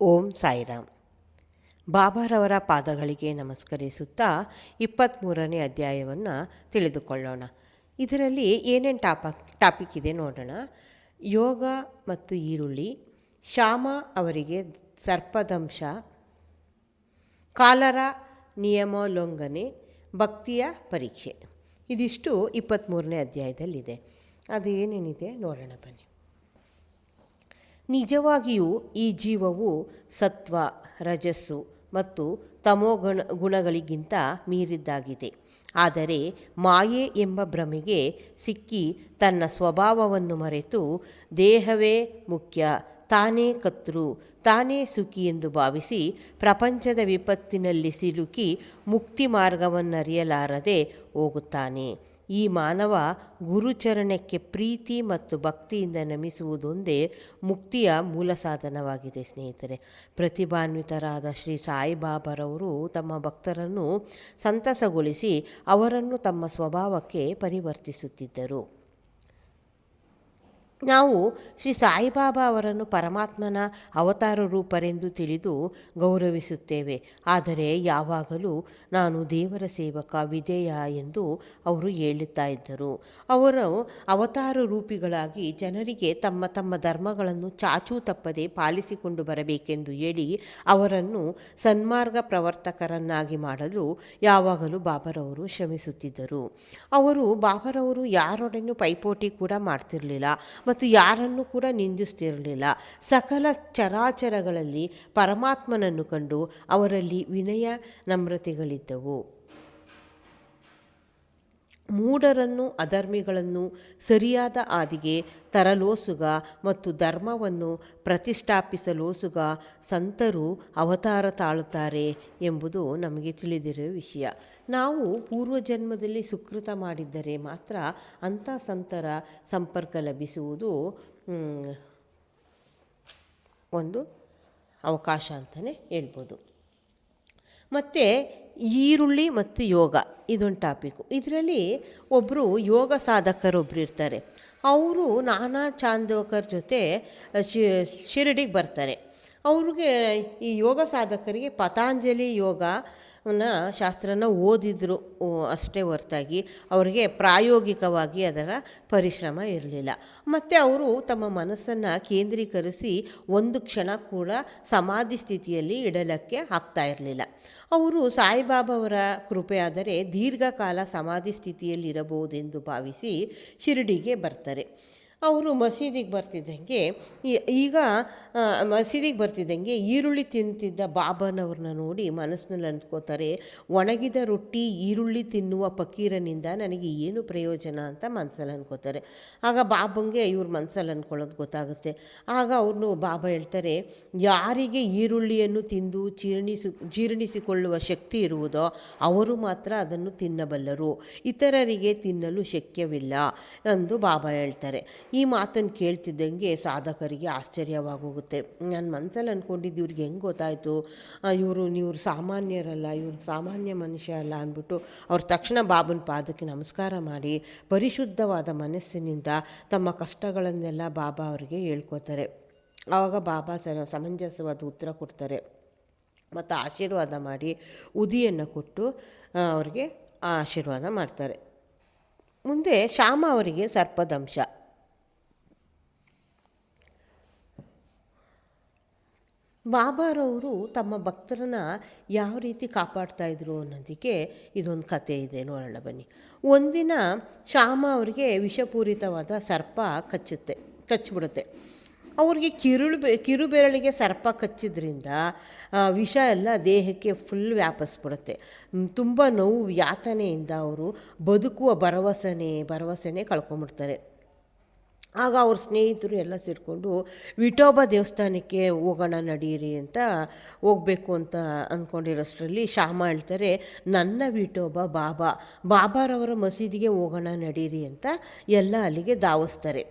ಓಂ ಸಾಯಿರಾಮ್. ಬಾಬಾರವರ ಪಾದಗಳಿಗೆ ನಮಸ್ಕರಿಸುತ್ತಾ ಇಪ್ಪತ್ತ್ಮೂರನೇ ಅಧ್ಯಾಯವನ್ನು ತಿಳಿದುಕೊಳ್ಳೋಣ. ಇದರಲ್ಲಿ ಏನೇನು ಟಾಪ, ಟಾಪಿಕ್ ಇದೆ ನೋಡೋಣ. ಯೋಗ ಮತ್ತು ಈರುಳ್ಳಿ, ಶ್ಯಾಮ ಅವರಿಗೆ ಸರ್ಪದಂಶ, ಕಾಲರ ನಿಯಮೋಲ್ಲಂಘನೆ, ಭಕ್ತಿಯ ಪರೀಕ್ಷೆ. ಇದಿಷ್ಟು ಇಪ್ಪತ್ತ್ಮೂರನೇ ಅಧ್ಯಾಯದಲ್ಲಿದೆ. ಅದು ಏನೇನಿದೆ ನೋಡೋಣ ಬನ್ನಿ. ನಿಜವಾಗಿಯೂ ಈ ಜೀವವು ಸತ್ವ, ರಜಸ್ಸು ಮತ್ತು ತಮೋಗುಣ ಗುಣಗಳಿಗಿಂತ ಮೀರಿದ್ದಾಗಿದೆ. ಆದರೆ ಮಾಯೆ ಎಂಬ ಭ್ರಮೆಗೆ ಸಿಕ್ಕಿ ತನ್ನ ಸ್ವಭಾವವನ್ನು ಮರೆತು ದೇಹವೇ ಮುಖ್ಯ, ತಾನೇ ಕತ್ರು ತಾನೇ ಸುಖಿ ಎಂದು ಭಾವಿಸಿ ಪ್ರಪಂಚದ ವಿಪತ್ತಿನಲ್ಲಿ ಸಿಲುಕಿ ಮುಕ್ತಿ ಮಾರ್ಗವನ್ನರಿಯಲಾರದೆ ಹೋಗುತ್ತಾನೆ. ಈ ಮಾನವ ಗುರುಚರಣಕ್ಕೆ ಪ್ರೀತಿ ಮತ್ತು ಭಕ್ತಿಯಿಂದ ನಮಿಸುವುದೊಂದೇ ಮುಕ್ತಿಯ ಮೂಲ ಸಾಧನವಾಗಿದೆ, ಸ್ನೇಹಿತರೆ. ಪ್ರತಿಭಾನ್ವಿತರಾದ ಶ್ರೀ ಸಾಯಿಬಾಬರವರು ತಮ್ಮ ಭಕ್ತರನ್ನು ಸಂತಸಗೊಳಿಸಿ ಅವರನ್ನು ತಮ್ಮ ಸ್ವಭಾವಕ್ಕೆ ಪರಿವರ್ತಿಸುತ್ತಿದ್ದರು. ನಾವು ಶ್ರೀ ಸಾಯಿಬಾಬಾ ಅವರನ್ನು ಪರಮಾತ್ಮನ ಅವತಾರ ರೂಪರೆಂದು ತಿಳಿದು ಗೌರವಿಸುತ್ತೇವೆ. ಆದರೆ ಯಾವಾಗಲೂ ನಾನು ದೇವರ ಸೇವಕ, ವಿಧೇಯ ಎಂದು ಅವರು ಹೇಳುತ್ತಾ ಇದ್ದರು. ಅವರು ಅವತಾರ ರೂಪಿಗಳಾಗಿ ಜನರಿಗೆ ತಮ್ಮ ತಮ್ಮ ಧರ್ಮಗಳನ್ನು ಚಾಚೂ ತಪ್ಪದೆ ಪಾಲಿಸಿಕೊಂಡು ಬರಬೇಕೆಂದು ಹೇಳಿ ಅವರನ್ನು ಸನ್ಮಾರ್ಗ ಪ್ರವರ್ತಕರನ್ನಾಗಿ ಮಾಡಲು ಯಾವಾಗಲೂ ಬಾಬರವರು ಶ್ರಮಿಸುತ್ತಿದ್ದರು. ಅವರು ಬಾಬರವರು ಯಾರೊಡನೆ ಪೈಪೋಟಿ ಕೂಡ ಮಾಡ್ತಿರಲಿಲ್ಲ. ಮತ್ತು ಯಾರನ್ನು ಕೂಡ ನಿಂದಿಸ್ತಿರಲಿಲ್ಲ. ಸಕಲ ಚರಾಚರಗಳಲ್ಲಿ ಪರಮಾತ್ಮನನ್ನು ಕಂಡು ಅವರಲ್ಲಿ ವಿನಯ ನಮ್ರತೆಗಳಿದ್ದವು. ಮೂಢರನ್ನು, ಅಧರ್ಮಿಗಳನ್ನು ಸರಿಯಾದ ಆದಿಗೆ ತರಲೋಸುಗ ಮತ್ತು ಧರ್ಮವನ್ನು ಪ್ರತಿಷ್ಠಾಪಿಸಲೋಸುಗ ಸಂತರು ಅವತಾರ ತಾಳುತ್ತಾರೆ ಎಂಬುದು ನಮಗೆ ತಿಳಿದಿರುವ ವಿಷಯ. ನಾವು ಪೂರ್ವಜನ್ಮದಲ್ಲಿ ಸುಕೃತ ಮಾಡಿದ್ದರೆ ಮಾತ್ರ ಅಂಥ ಸಂತರ ಸಂಪರ್ಕ ಲಭಿಸುವುದು ಒಂದು ಅವಕಾಶ ಅಂತಲೇ ಹೇಳ್ಬೋದು. ಮತ್ತು ಈರುಳ್ಳಿ ಮತ್ತು ಯೋಗ ಇದೊಂದು ಟಾಪಿಕ್ಕು ಇದರಲ್ಲಿ ಒಬ್ಬರು ಯೋಗ ಸಾಧಕರೊಬ್ಬರು ಇರ್ತಾರೆ. ಅವರು ನಾನಾ ಚಾಂದೋಕರ್ ಜೊತೆ ಶಿರಡಿಗೆ ಬರ್ತಾರೆ. ಅವ್ರಿಗೆ ಈ ಯೋಗ ಸಾಧಕರಿಗೆ ಪತಾಂಜಲಿ ಯೋಗ ಶಾಸ್ತ್ರನ ಓದಿದ್ರು ಅಷ್ಟೇ ಹೊರತಾಗಿ ಅವರಿಗೆ ಪ್ರಾಯೋಗಿಕವಾಗಿ ಅದರ ಪರಿಶ್ರಮ ಇರಲಿಲ್ಲ. ಮತ್ತು ಅವರು ತಮ್ಮ ಮನಸ್ಸನ್ನು ಕೇಂದ್ರೀಕರಿಸಿ ಒಂದು ಕ್ಷಣ ಕೂಡ ಸಮಾಧಿ ಸ್ಥಿತಿಯಲ್ಲಿ ಇಡಲಕ್ಕೆ ಆಗ್ತಾ ಇರಲಿಲ್ಲ. ಅವರು ಸಾಯಿಬಾಬಾವರ ಕೃಪೆಯಾದರೆ ದೀರ್ಘಕಾಲ ಸಮಾಧಿ ಸ್ಥಿತಿಯಲ್ಲಿರಬಹುದೆಂದು ಭಾವಿಸಿ ಶಿರಡಿಗೆ ಬರ್ತಾರೆ. ಅವರು ಮಸೀದಿಗೆ ಬರ್ತಿದ್ದಂಗೆ ಈಗ ಮಸೀದಿಗೆ ಬರ್ತಿದ್ದಂಗೆ ಈರುಳ್ಳಿ ತಿಂತಿದ್ದ ಬಾಬನವ್ರನ್ನ ನೋಡಿ ಮನಸ್ಸಿನಲ್ಲಿ ಅಂದ್ಕೋತಾರೆ, ಒಣಗಿದ ರೊಟ್ಟಿ ಈರುಳ್ಳಿ ತಿನ್ನುವ ಫಕೀರನಿಂದ ನನಗೆ ಏನು ಪ್ರಯೋಜನ ಅಂತ ಮನಸ್ಸಲ್ಲಿ ಅಂದ್ಕೋತಾರೆ. ಆಗ ಬಾಬಂಗೆ ಇವ್ರ ಮನಸ್ಸಲ್ಲಿ ಅಂದ್ಕೊಳ್ಳೋದು ಗೊತ್ತಾಗುತ್ತೆ. ಆಗ ಅವ್ರನ್ನು ಬಾಬಾ ಹೇಳ್ತಾರೆ, ಯಾರಿಗೆ ಈರುಳ್ಳಿಯನ್ನು ತಿಂದು ಜೀರ್ಣಿಸಿ, ಜೀರ್ಣಿಸಿಕೊಳ್ಳುವ ಶಕ್ತಿ ಇರುವುದೋ ಅವರು ಮಾತ್ರ ಅದನ್ನು ತಿನ್ನಬಲ್ಲರು, ಇತರರಿಗೆ ತಿನ್ನಲು ಶಕ್ಯವಿಲ್ಲ ಎಂದು ಬಾಬಾ ಹೇಳ್ತಾರೆ. ಈ ಮಾತನ್ನು ಕೇಳ್ತಿದ್ದಂಗೆ ಸಾಧಕರಿಗೆ ಆಶ್ಚರ್ಯವಾಗೋಗುತ್ತೆ. ನನ್ನ ಮನಸ್ಸಲ್ಲಿ ಅಂದ್ಕೊಂಡಿದ್ದು ಇವ್ರಿಗೆ ಹೆಂಗೆ ಗೊತ್ತಾಯಿತು? ಇವರು ನೀವು ಸಾಮಾನ್ಯರಲ್ಲ, ಇವ್ರು ಸಾಮಾನ್ಯ ಮನುಷ್ಯ ಅಲ್ಲ ಅಂದ್ಬಿಟ್ಟು ಅವ್ರು ತಕ್ಷಣ ಬಾಬನ ಪಾದಕ್ಕೆ ನಮಸ್ಕಾರ ಮಾಡಿ ಪರಿಶುದ್ಧವಾದ ಮನಸ್ಸಿನಿಂದ ತಮ್ಮ ಕಷ್ಟಗಳನ್ನೆಲ್ಲ ಬಾಬಾ ಅವರಿಗೆ ಹೇಳ್ಕೊತಾರೆ. ಆವಾಗ ಬಾಬಾ ಸರ ಸಮಂಜಸವಾದ ಉತ್ತರ ಕೊಡ್ತಾರೆ. ಮತ್ತು ಆಶೀರ್ವಾದ ಮಾಡಿ ಉದಿಯನ್ನು ಕೊಟ್ಟು ಅವರಿಗೆ ಆಶೀರ್ವಾದ ಮಾಡ್ತಾರೆ. ಮುಂದೆ ಶ್ಯಾಮ ಅವರಿಗೆ ಸರ್ಪದಂಶ. ಬಾಬಾರವರು ತಮ್ಮ ಭಕ್ತರನ್ನ ಯಾವ ರೀತಿ ಕಾಪಾಡ್ತಾಯಿದ್ರು ಅನ್ನೋದಕ್ಕೆ ಇದೊಂದು ಕತೆ ಇದೆ. ನೋಡೋಣ ಬನ್ನಿ. ಒಂದಿನ ಶ್ಯಾಮ ಅವರಿಗೆ ವಿಷಪೂರಿತವಾದ ಸರ್ಪ ಕಚ್ಚುತ್ತೆ ಕಚ್ಚಿಬಿಡುತ್ತೆ ಅವ್ರಿಗೆ ಕಿರುಳು ಬೆ, ಕಿರು ಬೆರಳಿಗೆ ಸರ್ಪ ಕಚ್ಚಿದ್ರಿಂದ ವಿಷ ಎಲ್ಲ ದೇಹಕ್ಕೆ ಫುಲ್ ವ್ಯಾಪಿಸ್ಬಿಡುತ್ತೆ. ತುಂಬ ನೋವು ಯಾತನೆಯಿಂದ ಅವರು ಬದುಕುವ ಭರವಸೆನೇ ಭರವಸೆನೇ ಕಳ್ಕೊಂಬಿಡ್ತಾರೆ. ಆಗ ಅವ್ರ ಸ್ನೇಹಿತರು ಎಲ್ಲ ಸೇರಿಕೊಂಡು ವಿಠೋಬ ದೇವಸ್ಥಾನಕ್ಕೆ ಹೋಗೋಣ ನಡೀರಿ ಅಂತ ಹೋಗಬೇಕು ಅಂತ ಅಂದ್ಕೊಂಡಿರೋಷ್ಟರಲ್ಲಿ ಶ್ಯಾಮ ಹೇಳ್ತಾರೆ, ನನ್ನ ವಿಠೋಬ ಬಾಬಾ, ಬಾಬಾರವರ ಮಸೀದಿಗೆ ಹೋಗೋಣ ನಡೀರಿ ಅಂತ ಎಲ್ಲ ಅಲ್ಲಿಗೆ ಧಾವಿಸ್ತಾರೆ.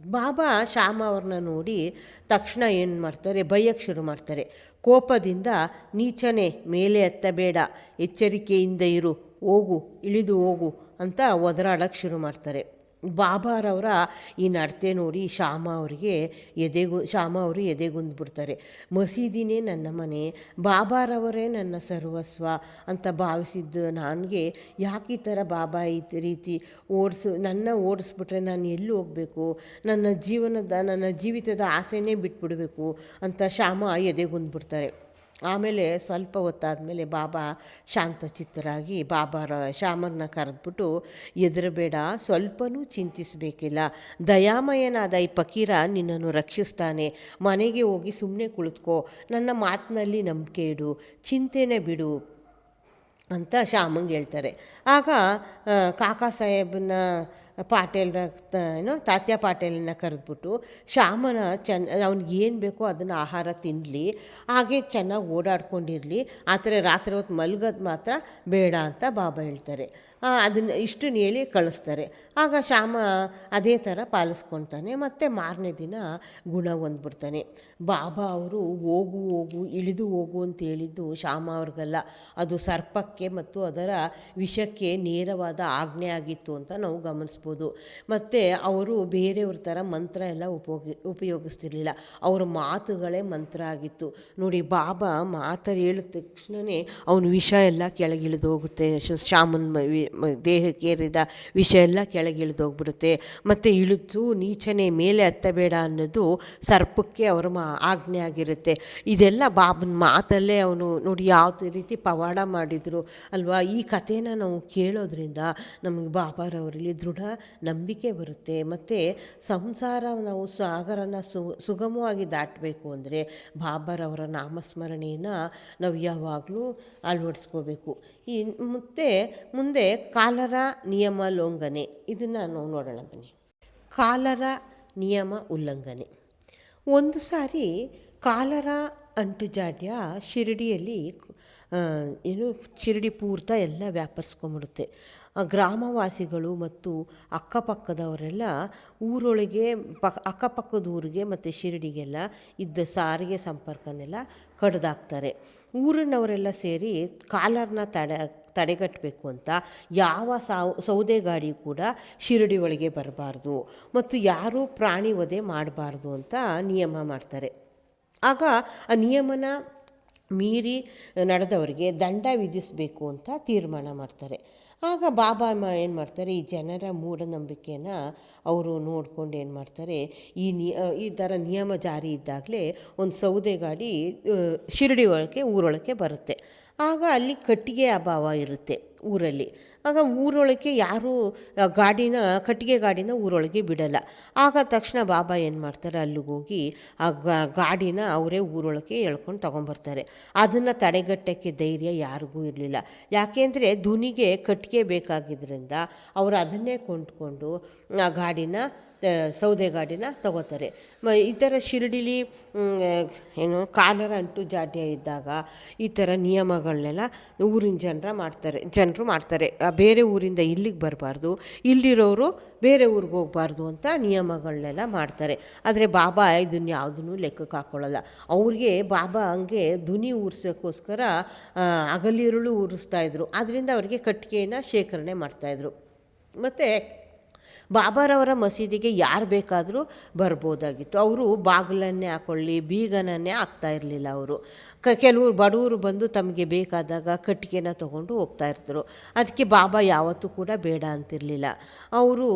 ಬಾಬಾ ಶ್ಯಾಮ ಅವ್ರನ್ನ ನೋಡಿ ತಕ್ಷಣ ಏನು ಮಾಡ್ತಾರೆ ಬೈಯಕ್ಕೆ ಶುರು ಮಾಡ್ತಾರೆ, ಕೋಪದಿಂದ ನೀಚನೆ, ಮೇಲೆ ಎತ್ತಬೇಡ, ಎಚ್ಚರಿಕೆಯಿಂದ ಇರು, ಹೋಗು, ಇಳಿದು ಹೋಗು ಅಂತ ಒದರಾಡೋಕ್ಕೆ ಶುರು ಮಾಡ್ತಾರೆ. ಬಾಬಾರವರ ಈ ನಡತೆ ನೋಡಿ ಶ್ಯಾಮ ಅವರಿಗೆ ಎದೆಗು ಶ್ಯಾಮ ಅವರು ಎದೆಗುಂದ್ಬಿಡ್ತಾರೆ. ಮಸೀದಿನೇ ನನ್ನ ಮನೆ, ಬಾಬಾರವರೇ ನನ್ನ ಸರ್ವಸ್ವ ಅಂತ ಭಾವಿಸಿದ್ದು ನನಗೆ ಯಾಕೆ ಈ ಥರ ಬಾಬಾ ಈ ರೀತಿ ಓಡಿಸು, ನನ್ನ ಓಡಿಸ್ಬಿಟ್ರೆ ನಾನು ಎಲ್ಲಿ ಹೋಗಬೇಕು? ನನ್ನ ಜೀವನದ, ನನ್ನ ಜೀವಿತದ ಆಸೆನೇ ಬಿಟ್ಬಿಡಬೇಕು ಅಂತ ಶ್ಯಾಮ ಎದೆಗುಂದ್ಬಿಡ್ತಾರೆ. ಆಮೇಲೆ ಸ್ವಲ್ಪ ಹೊತ್ತಾದಮೇಲೆ ಬಾಬಾ ಶಾಂತಚಿತ್ತರಾಗಿ ಬಾಬಾರ ಶ್ಯಾಮರನ್ನ ಕರೆದ್ಬಿಟ್ಟು, ಎದುರಬೇಡ, ಸ್ವಲ್ಪನೂ ಚಿಂತಿಸಬೇಕಿಲ್ಲ. ದಯಾಮಯನಾದ ಈ ಪಕೀರ ನಿನ್ನನ್ನು ರಕ್ಷಿಸ್ತಾನೆ. ಮನೆಗೆ ಹೋಗಿ ಸುಮ್ಮನೆ ಕುಳಿತುಕೋ. ನನ್ನ ಮಾತಿನಲ್ಲಿ ನಂಬಿಕೆ ಇಡು. ಚಿಂತೆನೇ ಬಿಡು, ಅಂತ ಶ್ಯಾಮಂಗೆ ಹೇಳ್ತಾರೆ. ಆಗ ಕಾಕಾ ಸಾಹೇಬನ ಪಾಟೇಲ್ರ ತ- ಏನೋ ತಾತ್ಯ ಪಾಟೇಲನ್ನ ಕರೆದ್ಬಿಟ್ಟು ಶ್ಯಾಮನ ಚೆನ್ನ ಅವ್ನಿಗೆ ಏನು ಬೇಕೋ ಅದನ್ನು ಆಹಾರ ತಿನ್ನಲಿ ಹಾಗೆ ಚೆನ್ನಾಗಿ ಓಡಾಡ್ಕೊಂಡಿರಲಿ, ಆ ಥರ ರಾತ್ರಿ ಹೊತ್ತು ಮಲಗೋದು ಮಾತ್ರ ಬೇಡ ಅಂತ ಬಾಬಾ ಹೇಳ್ತಾರೆ. ಅದನ್ನು ಇಷ್ಟನ್ನು ಹೇಳಿ ಕಳಿಸ್ತಾರೆ. ಆಗ ಶ್ಯಾಮ ಅದೇ ಥರ ಪಾಲಿಸ್ಕೊತಾನೆ ಮತ್ತು ಮಾರನೇ ದಿನ ಗುಣ ಹೊಂದ್ಬಿಡ್ತಾನೆ. ಬಾಬಾ ಅವರು ಹೋಗು ಹೋಗು, ಇಳಿದು ಹೋಗು ಅಂತ ಹೇಳಿದ್ದು ಶ್ಯಾಮ ಅವ್ರಿಗಲ್ಲ. ಅದು ಸರ್ಪಕ್ಕೆ ಮತ್ತು ಅದರ ವಿಷಕ್ಕೆ ನೇರವಾದ ಆಜ್ಞೆ ಆಗಿತ್ತು ಅಂತ ನಾವು ಗಮನಿಸ್ಬೋದು. ಮತ್ತು ಅವರು ಬೇರೆಯವ್ರ ಥರ ಮಂತ್ರ ಎಲ್ಲ ಉಪಯೋಗಿ, ಉಪಯೋಗಿಸ್ತಿರ್ಲಿಲ್ಲ. ಅವರ ಮಾತುಗಳೇ ಮಂತ್ರ ಆಗಿತ್ತು. ನೋಡಿ, ಬಾಬಾ ಮಾತು ಹೇಳಿದ ತಕ್ಷಣವೇ ಅವನ ವಿಷ ಎಲ್ಲ ಕೆಳಗಿಳಿದು ಹೋಗುತ್ತೆ ಶ- ಶ್ಯಾಮನ್ ಮ- ವಿ- ಮ- ದೇಹಕ್ಕೆ ಏರಿದ ವಿಷ ಎಲ್ಲ ಕೆಳಗಿಳಿದೋಗ್ಬಿಡುತ್ತೆ ಮತ್ತು ಇಳಿದು ನೀಚನೆ ಮೇಲೆ ಹತ್ತಬೇಡ ಅನ್ನೋದು ಸರ್ಪಕ್ಕೆ ಅವರ ಮಾ, ಆಜ್ಞೆ ಆಗಿರುತ್ತೆ. ಇದೆಲ್ಲ ಬಾಬನ ಮಾತಲ್ಲೇ ಅವನು ನೋಡಿ ಯಾವ ರೀತಿ ಪವಾಡ ಮಾಡಿದರು, ಅಲ್ವಾ? ಈ ಕಥೆನ ನಾವು ಕೇಳೋದ್ರಿಂದ ನಮಗೆ ಬಾಬಾರವರಲ್ಲಿ ದೃಢ ನಂಬಿಕೆ ಬರುತ್ತೆ. ಮತ್ತು ಸಂಸಾರ ನಾವು ಸಾಗರನ ಸು, ಸುಗಮವಾಗಿ ದಾಟಬೇಕು ಅಂದರೆ ಬಾಬರವರ ನಾಮಸ್ಮರಣೆಯನ್ನು ನಾವು ಯಾವಾಗಲೂ ಅಳವಡಿಸ್ಕೋಬೇಕು. ಈ ಮತ್ತು ಮುಂದೆ ಕಾಲರ ನಿಯಮ ಲೋಂಘನೆ. ಇದನ್ನು ನಾವು ನೋಡೋಣ ಬನ್ನಿ. ಕಾಲರ ನಿಯಮ ಉಲ್ಲಂಘನೆ. ಒಂದು ಸಾರಿ ಕಾಲರ ಅಂಟುಜಾಡ್ಯ ಶಿರಡಿಯಲ್ಲಿ ಏನು ಶಿರಡಿ ಪೂರ್ತ ಎಲ್ಲ ವ್ಯಾಪರಿಸ್ಕೊಂಬಿಡುತ್ತೆ ಗ್ರಾಮವಾಸಿಗಳು ಮತ್ತು ಅಕ್ಕಪಕ್ಕದವರೆಲ್ಲ ಊರೊಳಗೆ ಪಕ್ ಅಕ್ಕಪಕ್ಕದ ಊರಿಗೆ ಮತ್ತು ಶಿರಡಿಗೆಲ್ಲ ಇದ್ದ ಸಾರಿಗೆ ಸಂಪರ್ಕನೆಲ್ಲ ಕಡ್ದಾಕ್ತಾರೆ. ಊರಿನವರೆಲ್ಲ ಸೇರಿ ಕಾಲರ್ನ ತಡೆ ತಡೆಗಟ್ಟಬೇಕು ಅಂತ ಯಾವ ಸೌದೆ ಗಾಡಿ ಕೂಡ ಶಿರಡಿ ಒಳಗೆ ಬರಬಾರ್ದು ಮತ್ತು ಯಾರೂ ಪ್ರಾಣಿ ವಧೆ ಮಾಡಬಾರ್ದು ಅಂತ ನಿಯಮ ಮಾಡ್ತಾರೆ. ಆಗ ಆ ನಿಯಮನ ಮೀರಿ ನಡೆದವರಿಗೆ ದಂಡ ವಿಧಿಸಬೇಕು ಅಂತ ತೀರ್ಮಾನ ಮಾಡ್ತಾರೆ. ಆಗ ಬಾಬಾ ಏನು ಮಾಡ್ತಾರೆ, ಈ ಜನರ ಮೂಢನಂಬಿಕೆನ ಅವರು ನೋಡ್ಕೊಂಡು ಏನು ಮಾಡ್ತಾರೆ, ಈ ನಿಯ ಈ ಥರ ನಿಯಮ ಜಾರಿ ಇದ್ದಾಗಲೇ ಒಂದು ಸೌದೆ ಗಾಡಿ ಶಿರಡಿ ಒಳಗೆ ಊರೊಳಗೆ ಬರುತ್ತೆ. ಆಗ ಅಲ್ಲಿ ಕಟ್ಟಿಗೆ ಅಭಾವ ಇರುತ್ತೆ ಊರಲ್ಲಿ. ಆಗ ಊರೊಳಗೆ ಯಾರೂ ಗಾಡಿನ, ಕಟ್ಟಿಗೆ ಗಾಡಿನ ಊರೊಳಗೆ ಬಿಡಲ್ಲ. ಆಗ ತಕ್ಷಣ ಬಾಬಾ ಏನು ಮಾಡ್ತಾರೆ? ಅಲ್ಲಿಗೆ ಹೋಗಿ ಆ ಗಾಡಿನ ಅವರೇ ಊರೊಳಗೆ ಎಳ್ಕೊಂಡು ತೊಗೊಂಬರ್ತಾರೆ. ಅದನ್ನು ತಡೆಗಟ್ಟೋಕ್ಕೆ ಧೈರ್ಯ ಯಾರಿಗೂ ಇರಲಿಲ್ಲ. ಯಾಕೆಂದರೆ ಧುನಿಗೆ ಕಟ್ಟಿಗೆ ಬೇಕಾಗಿದ್ದರಿಂದ ಅವರು ಅದನ್ನೇ ಕೊಂಡ್ಕೊಂಡು ಆ ಗಾಡಿನ ಸೌದೆ ಗಾಡಿನ ತಗೋತಾರೆ. ಮ, ಈ ಥರ ಶಿರಡಿಲಿ ಏನು, ಕಾಲರ ಅಂಟು ಜಾಡ್ಯ ಇದ್ದಾಗ ಈ ಥರ ನಿಯಮಗಳನ್ನೆಲ್ಲ ಊರಿನ ಜನರ ಮಾಡ್ತಾರೆ, ಜನರು ಮಾಡ್ತಾರೆ. ಬೇರೆ ಊರಿಂದ ಇಲ್ಲಿಗೆ ಬರಬಾರ್ದು, ಇಲ್ಲಿರೋರು ಬೇರೆ ಊರಿಗೆ ಹೋಗಬಾರ್ದು ಅಂತ ನಿಯಮಗಳನ್ನೆಲ್ಲ ಮಾಡ್ತಾರೆ. ಆದರೆ ಬಾಬಾ ಇದನ್ನು ಯಾವುದನ್ನು ಲೆಕ್ಕಕ್ಕೆ ಹಾಕ್ಕೊಳ್ಳಲ್ಲ ಅವ್ರಿಗೆ ಬಾಬಾ ಹಂಗೆ ಧ್ವನಿ ಊರಿಸೋಕ್ಕೋಸ್ಕರ ಅಗಲಿರುಳು ಊರಿಸ್ತಾಯಿದ್ರು ಆದ್ದರಿಂದ ಅವರಿಗೆ ಕಟ್ಟಿಗೆಯನ್ನು ಶೇಖರಣೆ ಮಾಡ್ತಾಯಿದ್ರು ಮತ್ತು ಬಾಬಾರವರ ಮಸೀದಿಗೆ ಯಾರು ಬೇಕಾದರೂ ಬರ್ಬೋದಾಗಿತ್ತು. ಅವರು ಬಾಗಿಲನ್ನೇ ಹಾಕೊಳ್ಳಿ ಬೀಗನನ್ನೇ ಹಾಕ್ತಾ ಇರಲಿಲ್ಲ ಅವರು. ಕ ಕೆಲವರು ಬಡವರು ಬಂದು ತಮಗೆ ಬೇಕಾದಾಗ ಕಟ್ಟಿಗೆನ ತೊಗೊಂಡು ಹೋಗ್ತಾ ಇರ್ತರು ಅದಕ್ಕೆ ಬಾಬಾ ಯಾವತ್ತೂ ಕೂಡ ಬೇಡ ಅಂತಿರಲಿಲ್ಲ. ಅವರು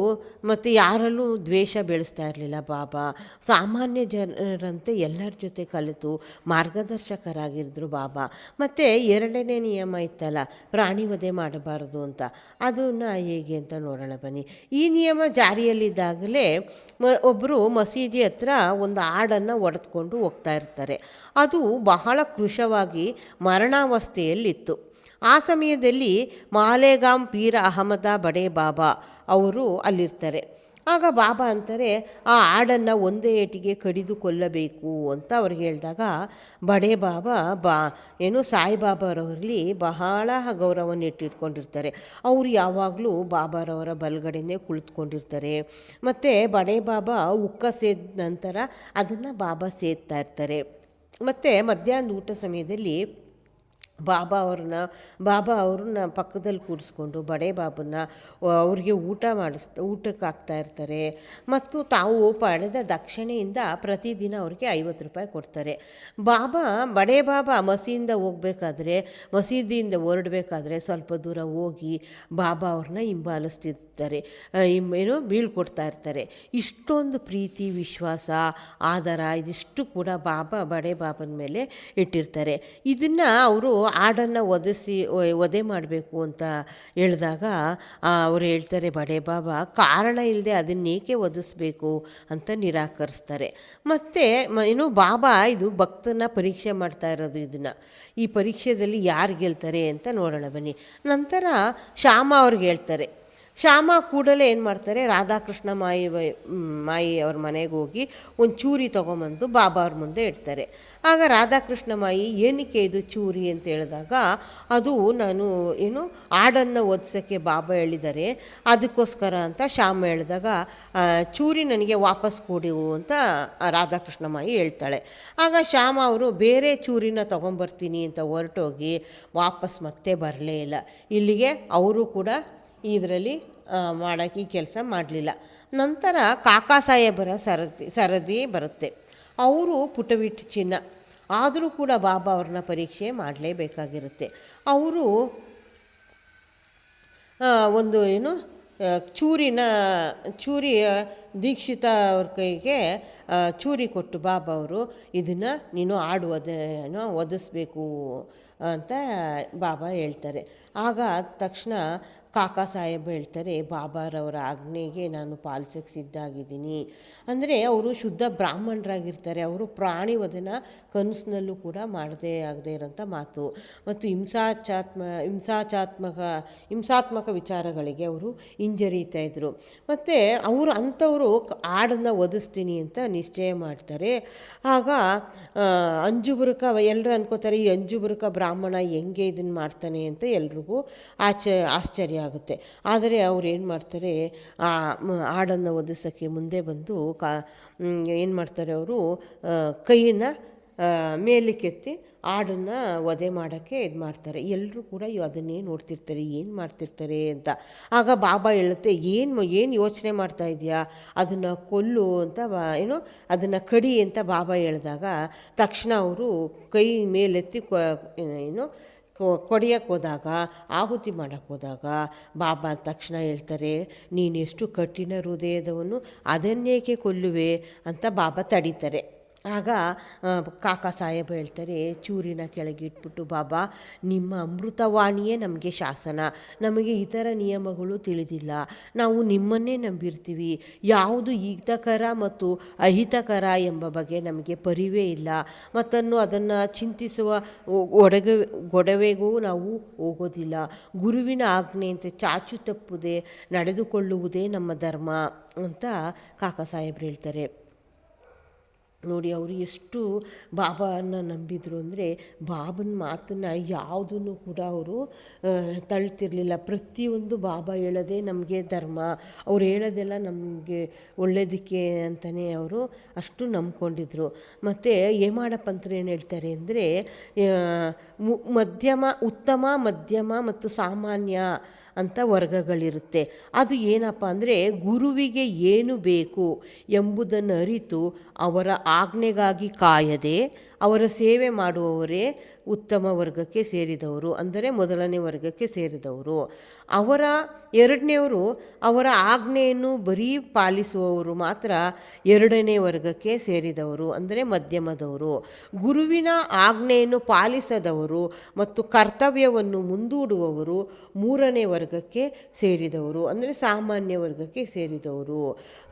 ಮತ್ತು ಯಾರಲ್ಲೂ ದ್ವೇಷ ಬೆಳೆಸ್ತಾ ಇರಲಿಲ್ಲ ಬಾಬಾ. ಸಾಮಾನ್ಯ ಜನರಂತೆ ಎಲ್ಲರ ಜೊತೆ ಕಲಿತು ಮಾರ್ಗದರ್ಶಕರಾಗಿದ್ದರು ಬಾಬಾ. ಮತ್ತು ಎರಡನೇ ನಿಯಮ ಇತ್ತಲ್ಲ, ಪ್ರಾಣಿ ವಧೆ ಮಾಡಬಾರದು ಅಂತ. ಅದನ್ನು ಹೇಗೆ ಅಂತ ನೋಡೋಣ ಬನ್ನಿ. ಈ ನಿಯಮ ಜಾರಿಯಲ್ಲಿದ್ದಾಗಲೇ ಮ ಒಬ್ಬರು ಮಸೀದಿ ಹತ್ರ ಒಂದು ಹಾಡನ್ನು ಒಡೆದುಕೊಂಡು ಹೋಗ್ತಾ ಇರ್ತಾರೆ. ಅದು ಬಹಳ ಕೃಶವಾಗಿ ಮರಣಾವಸ್ಥೆಯಲ್ಲಿತ್ತು. ಆ ಸಮಯದಲ್ಲಿ ಮಾಲೇಗಾಂ ಪೀರ ಅಹಮದ ಬಡೇ ಬಾಬಾ ಅವರು ಅಲ್ಲಿರ್ತಾರೆ. ಆಗ ಬಾಬಾ ಅಂತಾರೆ, ಆ ಆಡನ್ನು ಒಂದೇ ಏಟಿಗೆ ಕಡಿದು ಕೊಲ್ಲಬೇಕು ಅಂತ ಅವ್ರು ಹೇಳಿದಾಗ, ಬಡೇ ಬಾಬಾ ಬಾ, ಏನು ಸಾಯಿಬಾಬಾರವರಲ್ಲಿ ಬಹಳ ಗೌರವವನ್ನು ಇಟ್ಟಿಟ್ಕೊಂಡಿರ್ತಾರೆ. ಅವರು ಯಾವಾಗಲೂ ಬಾಬಾರವರ ಬಲಗಡೆನೇ ಕುಳಿತುಕೊಂಡಿರ್ತಾರೆ. ಮತ್ತು ಬಡೇ ಬಾಬಾ ಉಕ್ಕ ಸೇದ ನಂತರ ಅದನ್ನು ಬಾಬಾ ಸೇದ್ತಾ ಇರ್ತಾರೆ. ಮತ್ತು ಮಧ್ಯಾಹ್ನದ ಊಟ ಸಮಯದಲ್ಲಿ ಬಾಬಾ ಅವ್ರನ್ನ ಬಾಬಾ ಅವ್ರನ್ನ ಪಕ್ಕದಲ್ಲಿ ಕೂರಿಸ್ಕೊಂಡು ಬಡೇ ಬಾಬನ್ನ ಅವ್ರಿಗೆ ಊಟ ಮಾಡಿಸ್, ಊಟಕ್ಕೆ ಹಾಕ್ತಾ ಇರ್ತಾರೆ. ಮತ್ತು ತಾವು ಪಡೆದ ದಕ್ಷಿಣೆಯಿಂದ ಪ್ರತಿದಿನ ಅವ್ರಿಗೆ ಐವತ್ತು ರೂಪಾಯಿ ಕೊಡ್ತಾರೆ. ಬಾಬಾ, ಬಡೇ ಬಾಬಾ ಮಸೀದಿಂದ ಹೋಗ್ಬೇಕಾದ್ರೆ, ಮಸೀದಿಯಿಂದ ಹೊರಡಬೇಕಾದ್ರೆ ಸ್ವಲ್ಪ ದೂರ ಹೋಗಿ ಬಾಬಾ ಅವ್ರನ್ನ ಹಿಂಬಾಲಿಸ್ತಿರ್ತಾರೆ. ಏನು ಬೀಳ್ಕೊಡ್ತಾ ಇರ್ತಾರೆ. ಇಷ್ಟೊಂದು ಪ್ರೀತಿ, ವಿಶ್ವಾಸ ಆಧಾರ ಇದಿಷ್ಟು ಕೂಡ ಬಾಬಾ ಬಡೇ ಬಾಬನ ಮೇಲೆ ಇಟ್ಟಿರ್ತಾರೆ. ಇದನ್ನು ಅವರು ಹಾಡನ್ನು ಒದಿಸಿ ಒದೆ ಮಾಡಬೇಕು ಅಂತ ಹೇಳಿದಾಗ ಅವರು ಹೇಳ್ತಾರೆ, ಬಡೇ ಬಾಬಾ, ಕಾರಣ ಇಲ್ಲದೆ ಅದನ್ನೇಕೆ ಒದಿಸ್ಬೇಕು? ಅಂತ ನಿರಾಕರಿಸ್ತಾರೆ. ಮತ್ತು ಏನು ಬಾಬಾ ಇದು ಭಕ್ತನ ಪರೀಕ್ಷೆ ಮಾಡ್ತಾ ಇರೋದು ಇದನ್ನು. ಈ ಪರೀಕ್ಷೆಯಲ್ಲಿ ಯಾರು ಗೆಲ್ತಾರೆ ಅಂತ ನೋಡೋಣ ಬನ್ನಿ. ನಂತರ ಶ್ಯಾಮ ಅವ್ರಿಗೆ ಹೇಳ್ತಾರೆ. ಶ್ಯಾಮ ಕೂಡಲೇ ಏನು ಮಾಡ್ತಾರೆ, ರಾಧಾಕೃಷ್ಣ ಮಾಯಿ ಮಾಯಿ ಅವ್ರ ಮನೆಗೆ ಹೋಗಿ ಒಂದು ಚೂರಿ ತೊಗೊಂಬಂದು ಬಾಬಾ ಅವ್ರ ಮುಂದೆ ಇಡ್ತಾರೆ. ಆಗ ರಾಧಾಕೃಷ್ಣ ಮಾಯಿ, ಏನಕ್ಕೆ ಇದು ಚೂರಿ? ಅಂತ ಹೇಳಿದಾಗ, ಅದು ನಾನು ಏನು ಹಾಡನ್ನು ಓದಿಸೋಕ್ಕೆ ಬಾಬಾ ಹೇಳಿದ್ದಾರೆ ಅದಕ್ಕೋಸ್ಕರ ಅಂತ ಶ್ಯಾಮ ಹೇಳಿದಾಗ ಚೂರಿ ನನಗೆ ವಾಪಸ್ ಕೊಡಿವು ಅಂತ ರಾಧಾಕೃಷ್ಣ ಮಾಯಿ ಹೇಳ್ತಾಳೆ. ಆಗ ಶ್ಯಾಮ ಅವರು, ಬೇರೆ ಚೂರಿನ ತೊಗೊಂಬರ್ತೀನಿ ಅಂತ ಹೊರಟೋಗಿ ವಾಪಸ್ ಮತ್ತೆ ಬರಲೇ ಇಲ್ಲ. ಇಲ್ಲಿಗೆ ಅವರು ಕೂಡ ಇದರಲ್ಲಿ ಮಾಡೋಕ್ಕೆ ಈ ಕೆಲಸ ಮಾಡಲಿಲ್ಲ. ನಂತರ ಕಾಕಾ ಸಾಹೇಬರ ಸರದಿ ಸರದಿ ಬರುತ್ತೆ. ಅವರು ಪುಟವಿಟ್ಟು ಚಿನ್ನ. ಆದರೂ ಕೂಡ ಬಾಬಾ ಅವ್ರನ್ನ ಪರೀಕ್ಷೆ ಮಾಡಲೇಬೇಕಾಗಿರುತ್ತೆ. ಅವರು ಒಂದು ಏನು ಚೂರಿನ, ಚೂರಿ ದೀಕ್ಷಿತ ಅವ್ರ ಕೈಗೆ ಚೂರಿ ಕೊಟ್ಟು ಬಾಬಾ ಅವರು, ಇದನ್ನು ನೀನು ಆಡು ಏನು, ಒದಿಸ್ಬೇಕು ಅಂತ ಬಾಬಾ ಹೇಳ್ತಾರೆ. ಆಗ ತಕ್ಷಣ ಕಾಕಾ ಸಾಹೇಬ್ ಹೇಳ್ತಾರೆ, ಬಾಬಾರವರ ಆಜ್ಞೆಗೆ ನಾನು ಪಾಲಿಸೋಕ್ಕೆ ಸಿದ್ಧಾಗಿದ್ದೀನಿ. ಅಂದರೆ ಅವರು ಶುದ್ಧ ಬ್ರಾಹ್ಮಣರಾಗಿರ್ತಾರೆ, ಅವರು ಪ್ರಾಣಿ ವಧನ ಕನಸಿನಲ್ಲೂ ಕೂಡ ಮಾಡದೇ ಆಗದೇ ಇರೋಂಥ ಮಾತು. ಮತ್ತು ಹಿಂಸಾಚಾತ್ಮ, ಹಿಂಸಾಚಾತ್ಮಕ, ಹಿಂಸಾತ್ಮಕ ವಿಚಾರಗಳಿಗೆ ಅವರು ಹಿಂಜರಿತಾ ಇದ್ದರು ಮತ್ತು ಅವರು ಅಂಥವರು ಹಾಡನ್ನು ಒದಿಸ್ತೀನಿ ಅಂತ ನಿಶ್ಚಯ ಮಾಡ್ತಾರೆ. ಆಗ ಅಂಜುಬುರುಕ ಎಲ್ಲರೂ ಅನ್ಕೋತಾರೆ, ಈ ಅಂಜುಬುರುಕ ಬ್ರಾಹ್ಮಣ ಹೆಂಗೆ ಇದನ್ನು ಮಾಡ್ತಾನೆ? ಅಂತ ಎಲ್ರಿಗೂ ಆಚ, ಆಶ್ಚರ್ಯ ಆಗುತ್ತೆ. ಆದರೆ ಅವ್ರು ಏನು ಮಾಡ್ತಾರೆ, ಆ ಹಾಡನ್ನು ಒದಿಸೋಕ್ಕೆ ಮುಂದೆ ಬಂದು ಕಾ ಏನು ಮಾಡ್ತಾರೆ ಅವರು ಕೈಯನ್ನು ಮೇಲಕ್ಕೆತ್ತಿ ಹಾಡನ್ನು ವಧೆ ಮಾಡೋಕ್ಕೆ ಇದು ಮಾಡ್ತಾರೆ. ಎಲ್ಲರೂ ಕೂಡ ಅದನ್ನೇ ನೋಡ್ತಿರ್ತಾರೆ. ಏನು ಮಾಡ್ತಿರ್ತಾರೆ ಅಂತ. ಆಗ ಬಾಬಾ ಹೇಳುತ್ತೆ, ಏನು ಏನು ಯೋಚನೆ ಮಾಡ್ತಾ ಇದೆಯಾ? ಅದನ್ನು ಕೊಲ್ಲು ಅಂತ ಏನು, ಅದನ್ನು ಕಡಿ ಅಂತ ಬಾಬಾ ಹೇಳಿದಾಗ ತಕ್ಷಣ ಅವರು ಕೈ ಮೇಲೆತ್ತಿ ಏನು ಕೊಡಿಯಕ್ಕೆ ಹೋದಾಗ, ಆಹುತಿ ಮಾಡೋಕ್ಕೆ ಹೋದಾಗ ಬಾಬಾ ತಕ್ಷಣ ಹೇಳ್ತಾರೆ ನೀನೆಷ್ಟು ಕಠಿಣ ಹೃದಯದವನು, ಅದನ್ನೇಕೆ ಕೊಲ್ಲುವೆ ಅಂತ ಬಾಬಾ ತಡೀತಾರೆ. ಆಗ ಕಾಕಾ ಸಾಹೇಬ್ ಹೇಳ್ತಾರೆ, ಚೂರಿನ ಕೆಳಗೆ ಇಟ್ಬಿಟ್ಟು ಬಾಬಾ, ನಿಮ್ಮ ಅಮೃತವಾಣಿಯೇ ನಮಗೆ ಶಾಸನ. ನಮಗೆ ಇತರ ನಿಯಮಗಳು ತಿಳಿದಿಲ್ಲ. ನಾವು ನಿಮ್ಮನ್ನೇ ನಂಬಿರ್ತೀವಿ. ಯಾವುದು ಹಿತಕರ ಮತ್ತು ಅಹಿತಕರ ಎಂಬ ಬಗ್ಗೆ ನಮಗೆ ಪರಿವೇ ಇಲ್ಲ. ಮತ್ತನ್ನು ಅದನ್ನು ಚಿಂತಿಸುವ ಒಡಗ, ಗೊಡವೆಗೂ ನಾವು ಹೋಗೋದಿಲ್ಲ. ಗುರುವಿನ ಆಜ್ಞೆಯಂತೆ ಚಾಚು ತಪ್ಪುದೇ, ನಡೆದುಕೊಳ್ಳುವುದೇ ನಮ್ಮ ಧರ್ಮ, ಅಂತ ಕಾಕಾ ಸಾಹೇಬ್ರು ಹೇಳ್ತಾರೆ. ನೋಡಿ ಅವರು ಎಷ್ಟು ಬಾಬಾನ ನಂಬಿದ್ರು ಅಂದರೆ ಬಾಬನ ಮಾತನ್ನು ಯಾವುದನ್ನು ಕೂಡ ಅವರು ತಳ್ತಿರಲಿಲ್ಲ. ಪ್ರತಿಯೊಂದು ಬಾಬಾ ಹೇಳೋದೇ ನಮಗೆ ಧರ್ಮ. ಅವ್ರು ಹೇಳೋದೆಲ್ಲ ನಮಗೆ ಒಳ್ಳೇದಕ್ಕೆ ಅಂತಲೇ ಅವರು ಅಷ್ಟು ನಂಬ್ಕೊಂಡಿದ್ರು. ಮತ್ತು ಹೇಮಾಡ ಪಂತ್ರ ಏನು ಹೇಳ್ತಾರೆ ಅಂದರೆ ಮಧ್ಯಮ, ಉತ್ತಮ, ಮಧ್ಯಮ ಮತ್ತು ಸಾಮಾನ್ಯ ಅಂತ ವರ್ಗಗಳಿರುತ್ತೆ. ಅದು ಏನಪ್ಪ ಅಂದರೆ ಗುರುವಿಗೆ ಏನು ಬೇಕು ಎಂಬುದನ್ನು ಅರಿತು ಅವರ ಆಜ್ಞೆಗಾಗಿ ಕಾಯದೆ ಅವರ ಸೇವೆ ಮಾಡುವವರೇ ಉತ್ತಮ ವರ್ಗಕ್ಕೆ ಸೇರಿದವರು, ಅಂದರೆ ಮೊದಲನೇ ವರ್ಗಕ್ಕೆ ಸೇರಿದವರು. ಅವರ ಎರಡನೆಯವರು ಅವರ ಆಜ್ಞೆಯನ್ನು ಬರೀ ಪಾಲಿಸುವವರು ಮಾತ್ರ ಎರಡನೇ ವರ್ಗಕ್ಕೆ ಸೇರಿದವರು, ಅಂದರೆ ಮಧ್ಯಮದವರು. ಗುರುವಿನ ಆಜ್ಞೆಯನ್ನು ಪಾಲಿಸದವರು ಮತ್ತು ಕರ್ತವ್ಯವನ್ನು ಮುಂದೂಡುವವರು ಮೂರನೇ ವರ್ಗಕ್ಕೆ ಸೇರಿದವರು, ಅಂದರೆ ಸಾಮಾನ್ಯ ವರ್ಗಕ್ಕೆ ಸೇರಿದವರು.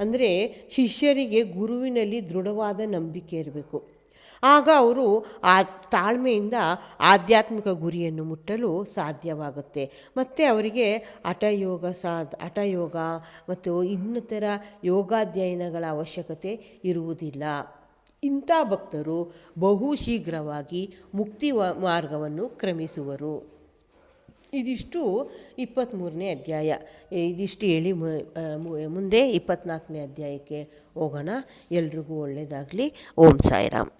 ಅಂದರೆ ಶಿಷ್ಯರಿಗೆ ಗುರುವಿನಲ್ಲಿ ದೃಢವಾದ ನಂಬಿಕೆ ಇರಬೇಕು. ಆಗ ಅವರು ಆ ತಾಳ್ಮೆಯಿಂದ ಆಧ್ಯಾತ್ಮಿಕ ಗುರಿಯನ್ನು ಮುಟ್ಟಲು ಸಾಧ್ಯವಾಗುತ್ತೆ. ಮತ್ತು ಅವರಿಗೆ ಹಠಯೋಗ ಸಾಧ್ ಹಠಯೋಗ ಮತ್ತು ಇನ್ನಿತರ ಯೋಗಾಧ್ಯಯನಗಳ ಅವಶ್ಯಕತೆ ಇರುವುದಿಲ್ಲ. ಇಂಥ ಭಕ್ತರು ಬಹು ಶೀಘ್ರವಾಗಿ ಮುಕ್ತಿ ಮಾರ್ಗವನ್ನು ಕ್ರಮಿಸುವರು. ಇದಿಷ್ಟು ಇಪ್ಪತ್ತ್ಮೂರನೇ ಅಧ್ಯಾಯ. ಇದಿಷ್ಟು ಹೇಳಿ ಮುಂದೆ ಇಪ್ಪತ್ತ್ನಾಲ್ಕನೇ ಅಧ್ಯಾಯಕ್ಕೆ ಹೋಗೋಣ. ಎಲ್ರಿಗೂ ಒಳ್ಳೆಯದಾಗಲಿ ಓಂ ಸಾಯಿರಾಮ್.